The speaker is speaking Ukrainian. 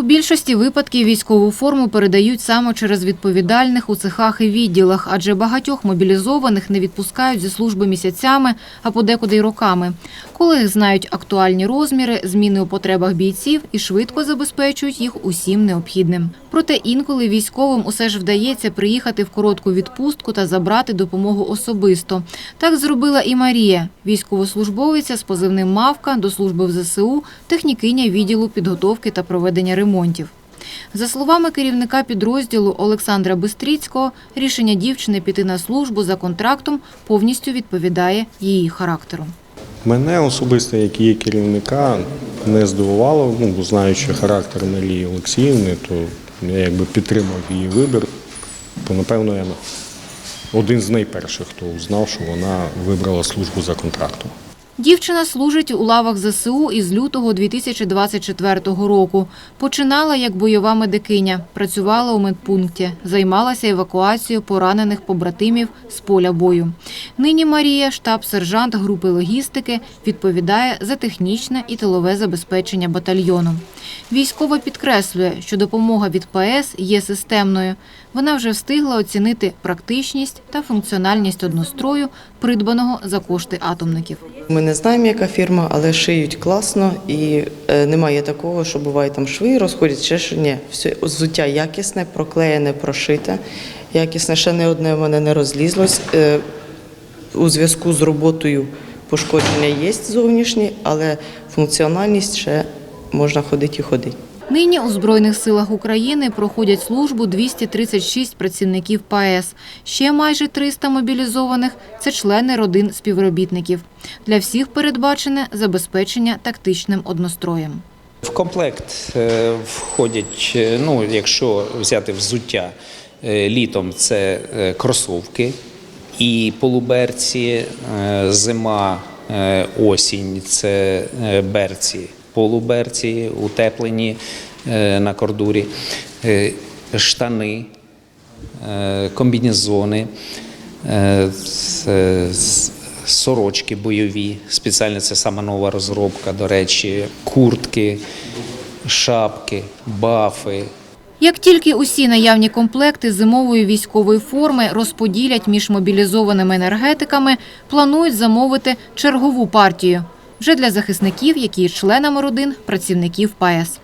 У більшості випадків військову форму передають саме через відповідальних у цехах і відділах, адже багатьох мобілізованих не відпускають зі служби місяцями, а подекуди й роками. Коли знають актуальні розміри, зміни у потребах бійців і швидко забезпечують їх усім необхідним. Проте інколи військовим усе ж вдається приїхати в коротку відпустку та забрати допомогу особисто. Так зробила і Марія, військовослужбовиця з позивним «Мавка» до служби в ЗСУ, технікиня відділу підготовки та проведення ремонтів. За словами керівника підрозділу Олександра Бистріцького, рішення дівчини піти на службу за контрактом повністю відповідає її характеру. Мене особисто, як її керівника, не здивувало, ну, знаючи характер Марії Олексіївни, то я якби підтримав її вибір. То, напевно, я один з найперших, хто узнав, що вона вибрала службу за контрактом. Дівчина служить у лавах ЗСУ із лютого 2024 року. Починала як бойова медикиня, працювала у медпункті, займалася евакуацією поранених побратимів з поля бою. Нині Марія, штаб-сержант групи логістики, відповідає за технічне і тилове забезпечення батальйону. Військова підкреслює, що допомога від ПС є системною. Вона вже встигла оцінити практичність та функціональність однострою, придбаного за кошти атомників. Ми не знаємо, яка фірма, але шиють класно і е, немає такого, що буває там шви розходять, ще що ні. Все взуття якісне, проклеєне, прошите. Якісне, ще не одне в мене не розлізлось. Е, у зв'язку з роботою пошкодження є зовнішні, але функціональність ще можна ходити і ходити. Нині у Збройних силах України проходять службу 236 працівників ПАЕС. Ще майже 300 мобілізованих – це члени родин співробітників. Для всіх передбачене забезпечення тактичним одностроєм. В комплект е, входять, е, ну, якщо взяти взуття е, літом, це кросовки і полуберці, зима, осінь це берці, полуберці, утеплені е, на кордурі, е, штани, е, комбінезони, сорочки бойові. Спеціально це сама нова розробка, до речі, куртки, шапки, бафи. Як тільки усі наявні комплекти зимової військової форми розподілять між мобілізованими енергетиками, планують замовити чергову партію вже для захисників, які є членами родин працівників ПАЕС.